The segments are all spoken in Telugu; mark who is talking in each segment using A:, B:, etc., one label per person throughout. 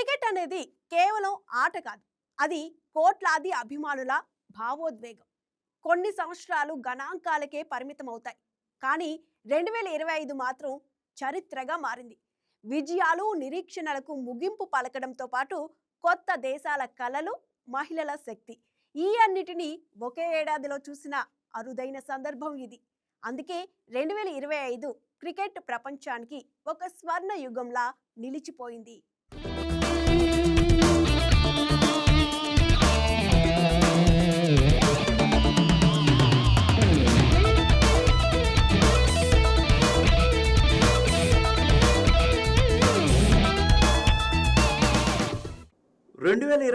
A: క్రికెట్ అనేది కేవలం ఆట కాదు. అది కోట్లాది అభిమానుల భావోద్వేగం. కొన్ని సంవత్సరాలు గణాంకాలకే పరిమితం అవుతాయి కానీ రెండు వేల ఇరవై ఐదు మాత్రం చరిత్రగా మారింది. విజయాలు నిరీక్షణలకు ముగింపు పలకడంతో పాటు కొత్త దేశాల కళలు మహిళల శక్తి. ఈ అన్నిటినీ ఒకే ఏడాదిలో చూసిన అరుదైన సందర్భం ఇది. అందుకే రెండు వేల ఇరవై ఐదు క్రికెట్ ప్రపంచానికి ఒక స్వర్ణ యుగంలా నిలిచిపోయింది.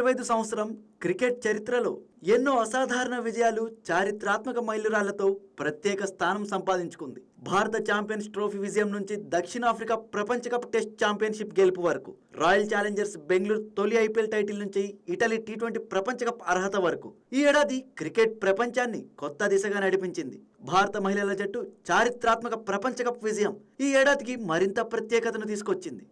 B: ఇరవై ఐదు సంవత్సరం క్రికెట్ చరిత్రలో ఎన్నో అసాధారణ విజయాలు చారిత్రాత్మక మైలురాళ్ళతో ప్రత్యేక స్థానం సంపాదించుకుంది. భారత ఛాంపియన్స్ ట్రోఫీ విజయం నుంచి దక్షిణాఫ్రికా ప్రపంచ కప్ టెస్ట్ ఛాంపియన్షిప్ గెలుపు వరకు రాయల్ ఛాలెంజర్స్ బెంగళూరు తొలి ఐపీఎల్ టైటిల్ నుంచి ఇటలీ టీ ట్వంటీ ప్రపంచ కప్ అర్హత వరకు. ఈ ఏడాది క్రికెట్ ప్రపంచాన్ని కొత్త దిశగా నడిపించింది. భారత మహిళల జట్టు చారిత్రాత్మక ప్రపంచ కప్ విజయం ఈ ఏడాదికి మరింత ప్రత్యేకతను తీసుకొచ్చింది.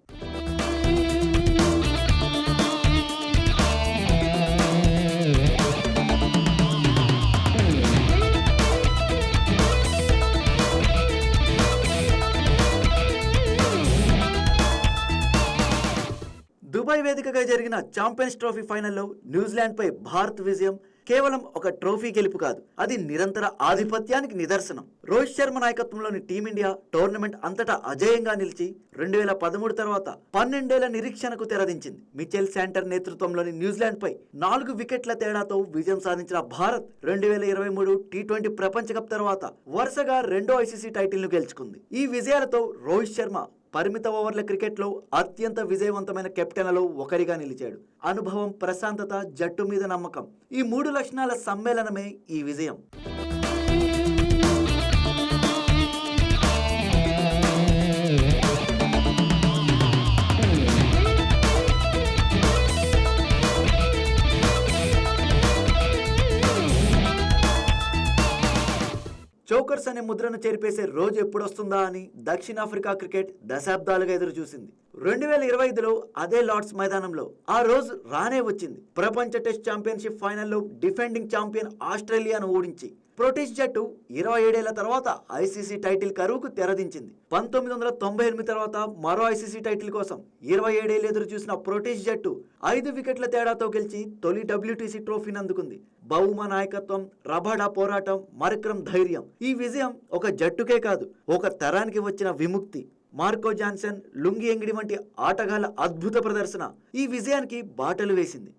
B: వేదికగా జరిగిన ఛాంపియన్స్ ట్రోఫీ ఫైనల్లో న్యూజిలాండ్పై భారత్ విజయం కేవలం ఒక ట్రోఫీ గెలుపు కాదు అది నిరంతర ఆధిపత్యానికి నిదర్శనం. రోహిత్ శర్మ నాయకత్వంలోని టీమిండియా టోర్నమెంట్ అంతటా అజేయంగా నిలిచి రెండు వేల పదమూడు తర్వాత పన్నెండేళ్ళ నిరీక్షణకు తెరదించింది. మిచెల్ శాంటర్ నేతృత్వంలోని న్యూజిలాండ్పై నాలుగు వికెట్ల తేడాతో విజయం సాధించిన భారత్ రెండు వేల ఇరవై మూడు టీ ట్వంటీ ప్రపంచ కప్ తర్వాత వరుసగా రెండో ఐసీసీ టైటిల్ను గెలుచుకుంది. ఈ విజయాలతో రోహిత్ శర్మ పరిమిత ఓవర్ల క్రికెట్లో అత్యంత విజయవంతమైన కెప్టెన్లలో ఒకరిగా నిలిచాడు. అనుభవం ప్రశాంతత జట్టు మీద నమ్మకం ఈ మూడు లక్షణాల సమ్మేళనమే ఈ విజయం. అనే ముద్రను చేరిపేసే రోజు ఎప్పుడొస్తుందా అని దక్షిణాఫ్రికా క్రికెట్ దశాబ్దాలుగా ఎదురు చూసింది రెండు వేల ఇరవై ఐదులో అదే లార్డ్స్ మైదానంలో ఆ రోజు రానే వచ్చింది. ప్రపంచ టెస్ట్ ఛాంపియన్షిప్ ఫైనల్లో డిఫెండింగ్ ఛాంపియన్ ఆస్ట్రేలియాను ఓడించి ప్రోటీస్ జట్టు ఇరవై ఏడేళ్ళ తర్వాత ఐసీసీ టైటిల్ కరువుకు తెరదించింది. పంతొమ్మిది వందల తొంభై ఎనిమిది తర్వాత మరో ఐసీసీ టైటిల్ కోసం ఇరవై ఏడేళ్ళు ఎదురు చూసిన బ్రిటిష్ జట్టు ఐదు వికెట్ల తేడాతో గెలిచి తొలి డబ్ల్యూటీసీ ట్రోఫీని అందుకుంది బహుమ నాయకత్వం రబాడా పోరాటం మరిక్రమ్ ధైర్యం ఈ విజయం ఒక జట్టుకే కాదు ఒక తరానికి వచ్చిన విముక్తి. మార్కో జాన్సన్ లుంగి ఎంగిడి వంటి ఆటగాళ్ళ అద్భుత ప్రదర్శన ఈ విజయానికి బాటలు వేసింది.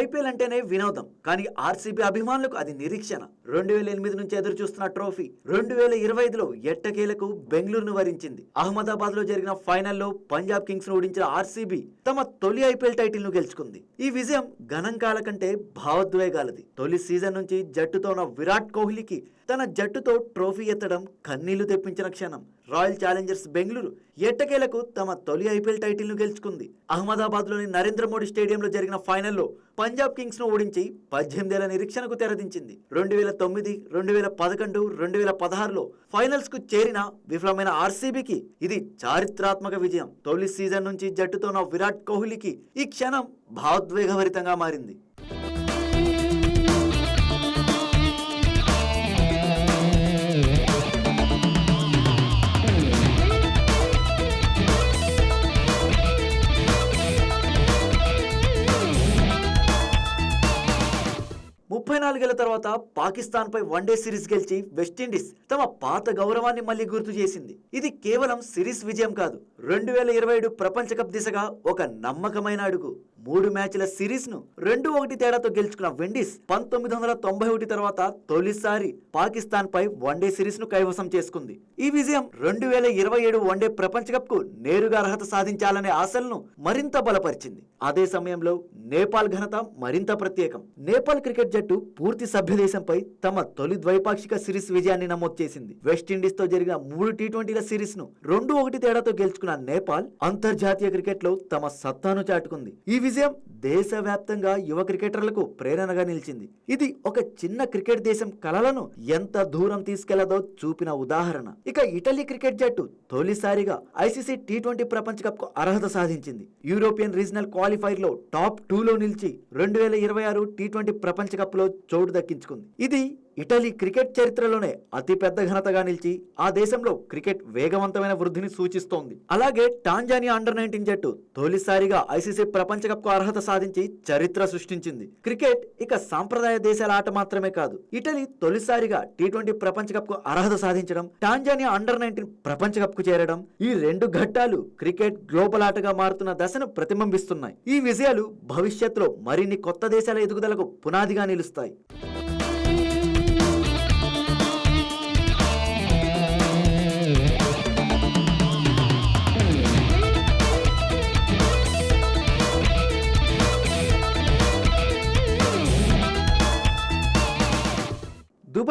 B: ఐపీఎల్ అంటేనే వినోదం. కానీ ఆర్సీబీ అభిమానులకు అది నిరీక్షణ. రెండు వేల ఎనిమిది నుంచి ఎదురు చూస్తున్న ట్రోఫీ రెండు వేల ఇరవై ఐదులో ఎట్టకేలకు బెంగళూరును వరించింది. అహ్మదాబాద్లో జరిగిన ఫైనల్లో పంజాబ్ కింగ్స్ను ఓడించిన ఆర్సీబీ తమ తొలి ఐపీఎల్ టైటిల్ను గెలుచుకుంది. ఈ విజయం గణాంకాల కంటే భావోద్వేగాలది. తొలి సీజన్ నుంచి జట్టుతో ఉన్న విరాట్ కోహ్లీకి తన జట్టుతో ట్రోఫీ ఎత్తడం కన్నీళ్ళు తెప్పించిన క్షణం. రాయల్ ఛాలెంజర్స్ బెంగళూరు ఎట్టకేలకు తమ తొలి ఐపీఎల్ టైటిల్ను గెలుచుకుంది. అహ్మదాబాద్లోని నరేంద్ర మోడీ స్టేడియంలో జరిగిన ఫైనల్లో పంజాబ్ కింగ్స్ను ఓడించి పద్దెనిమిదేళ్ళ నిరీక్షణకు తెరదించింది. రెండు వేల తొమ్మిది రెండు వేల పదకొండు రెండు వేల పదహారులో ఫైనల్స్కు చేరిన విఫలమైన ఆర్సీబీకి ఇది చారిత్రాత్మక విజయం. తొలి సీజన్ నుంచి జట్టుతో ఉన్న విరాట్ కోహ్లీకి ఈ క్షణం భావోద్వేగభరితంగా మారింది. ముప్పై నాలుగేళ్ళ తర్వాత పాకిస్తాన్పై వన్డే సిరీస్ గెలిచి వెస్టిండీస్ తమ పాత గౌరవాన్ని మళ్ళీ గుర్తు చేసింది. ఇది కేవలం సిరీస్ విజయం కాదు. రెండు వేల ఇరవై ఏడు ప్రపంచ కప్ దిశగా ఒక నమ్మకమైన అడుగు. మూడు మ్యాచ్ల సిరీస్ను రెండు ఒకటి తేడాతో గెలుచుకున్న విండీస్ పంతొమ్మిది వందల తొంభై ఒకటి తర్వాత తొలిసారి పాకిస్తాన్ పై వన్డే సిరీస్ను కైవసం చేసుకుంది. ఈ విజయం రెండు వేల ఇరవై ఏడు వన్డే ప్రపంచ కప్కు నేరుగా అర్హత సాధించాలనే ఆశలను మరింత బలపరిచింది. అదే సమయంలో నేపాల్ ఘనత మరింత ప్రత్యేకం. నేపాల్ క్రికెట్ జట్టు పూర్తి సభ్య దేశంపై తమ తొలి ద్వైపాక్షిక సిరీస్ విజయాన్ని నమోదు చేసింది. వెస్టిండీస్తో జరిగిన మూడు టీ ట్వంటీల సిరీస్ను రెండు ఒకటి తేడాతో గెలుచుకున్న నేపాల్ అంతర్జాతీయ క్రికెట్లో తమ సత్తాను చాటుకుంది. ఈ విజయం దేశవ్యాప్తంగా యువ క్రికెటర్లకు ప్రేరణగా నిలిచింది. ఇది ఒక చిన్న క్రికెట్ దేశం కలలను ఎంత దూరం తీసుకెళ్ళదో చూపిన ఉదాహరణ. ఇక ఇటలీ క్రికెట్ జట్టు తొలిసారిగా ఐసీసీ టీ ట్వంటీ ప్రపంచ కప్కు అర్హత సాధించింది. యూరోపియన్ రీజనల్ క్వాలిఫైర్లో టాప్ టూలో నిలిచి రెండు వేల ఇరవై ఆరు టీ ట్వంటీ ప్రపంచ కప్లో చోటు దక్కించుకుంది. ఇది ఇటలీ క్రికెట్ చరిత్రలోనే అతిపెద్ద ఘనతగా నిలిచి ఆ దేశంలో క్రికెట్ వేగవంతమైన వృద్ధిని సూచిస్తోంది. అలాగే టాంజానియా అండర్ నైన్టీన్ జట్టు తొలిసారిగా ఐసీసీ ప్రపంచ కప్కు అర్హత సాధించి చరిత్ర సృష్టించింది. క్రికెట్ ఇక సాంప్రదాయ దేశాల ఆట మాత్రమే కాదు ఇటలీ తొలిసారిగా టీ ట్వంటీ ప్రపంచ కప్కు అర్హత సాధించడం టాంజానియా అండర్ నైన్టీన్ ప్రపంచ కప్కు చేరడం ఈ రెండు ఘట్టాలు క్రికెట్ గ్లోబల్ ఆటగా మారుతున్న దశను ప్రతిబింబిస్తున్నాయి. ఈ విజయాలు భవిష్యత్తులో మరిన్ని కొత్త దేశాల ఎదుగుదలకు పునాదిగా నిలుస్తాయి.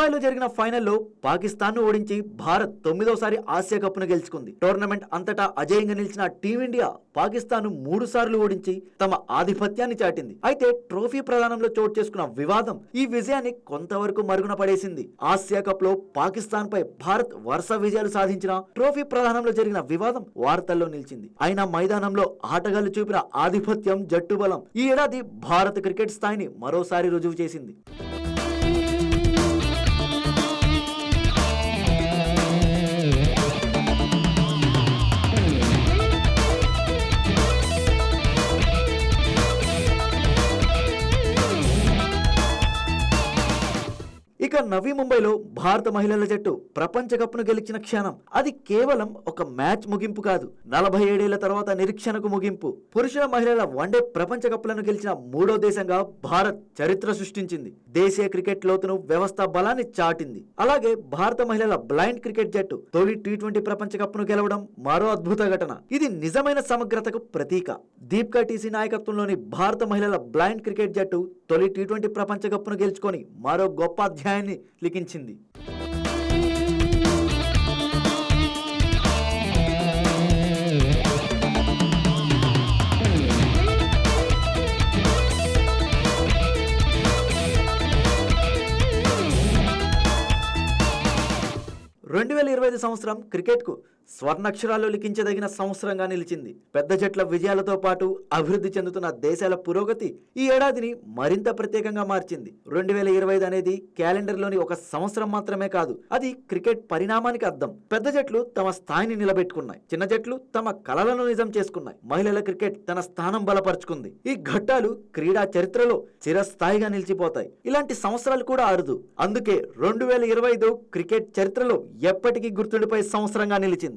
B: దుబాయ్లో జరిగిన ఫైనల్లో పాకిస్తాన్ను ఓడించి భారత్ తొమ్మిదోసారి ఆసియా కప్ను గెలుచుకుంది. టోర్నమెంట్ అంతటా అజేయంగా నిలిచిన టీమిండియా పాకిస్తాన్ను మూడు సార్లు ఓడించి తమ ఆధిపత్యాన్ని చాటింది. అయితే ట్రోఫీ ప్రదానంలో చోటు చేసుకున్న వివాదం ఈ విజయాన్ని కొంతవరకు మరుగున పడేసింది. ఆసియా కప్లో పాకిస్తాన్ పై భారత్ వరుస విజయాలు సాధించిన ట్రోఫీ ప్రదానంలో జరిగిన వివాదం వార్తల్లో నిలిచింది. అయినా మైదానంలో ఆటగాళ్ళు చూపిన ఆధిపత్యం జట్టు బలం ఈ ఏడాది భారత క్రికెట్ స్థాయిని మరోసారి రుజువు చేసింది. నవీ ముంబైలో భారత మహిళల జట్టు ప్రపంచ కప్ను గెలిచిన క్షణం. అది కేవలం ఒక మ్యాచ్ ముగింపు కాదు. నలభై ఏడేళ్ళ తర్వాత నిరీక్షణకు ముగింపు. పురుషుల మహిళల వన్డే ప్రపంచ కప్లను గెలిచిన మూడో దేశంగా భారత్ చరిత్ర సృష్టించింది. దేశీయ క్రికెట్ లోతును వ్యవస్థ బలాన్ని చాటింది. అలాగే భారత మహిళల బ్లైండ్ క్రికెట్ జట్టు తొలి టీ ట్వంటీ ప్రపంచ కప్ను గెలవడం మరో అద్భుత ఘటన. ఇది నిజమైన సమగ్రతకు ప్రతీక. దీప్కా టీసీ నాయకత్వంలోని భారత మహిళల బ్లైండ్ క్రికెట్ జట్టు తొలి టీ ట్వంటీ ప్రపంచ కప్ను గెలుచుకొని మరో గొప్ప అధ్యాయాన్ని లిఖించింది. రెండు వేల ఇరవై ఐదు సంవత్సరం క్రికెట్కు స్వర్ణక్షరాలు లిఖించదగిన సంవత్సరంగా నిలిచింది. పెద్ద జట్ల విజయాలతో పాటు అభివృద్ధి చెందుతున్న దేశాల పురోగతి ఈ ఏడాదిని మరింత ప్రత్యేకంగా మార్చింది. రెండు వేల ఇరవై ఐదు అనేది క్యాలెండర్లోని ఒక సంవత్సరం మాత్రమే కాదు అది క్రికెట్ పరిణామానికి అర్థం పెద్ద జట్లు తమ స్థాయిని నిలబెట్టుకున్నాయి. చిన్న జట్లు తమ కళలను నిజం చేసుకున్నాయి. మహిళల క్రికెట్ తన స్థానం బలపరుచుకుంది. ఈ ఘట్టాలు క్రీడా చరిత్రలో చిరస్థాయిగా నిలిచిపోతాయి. ఇలాంటి సంవత్సరాలు కూడా అరుదు. అందుకే రెండు వేల ఇరవై ఐదు క్రికెట్ చరిత్రలో ఎప్పటికీ గుర్తుండిపోయే సంవత్సరంగా నిలిచింది.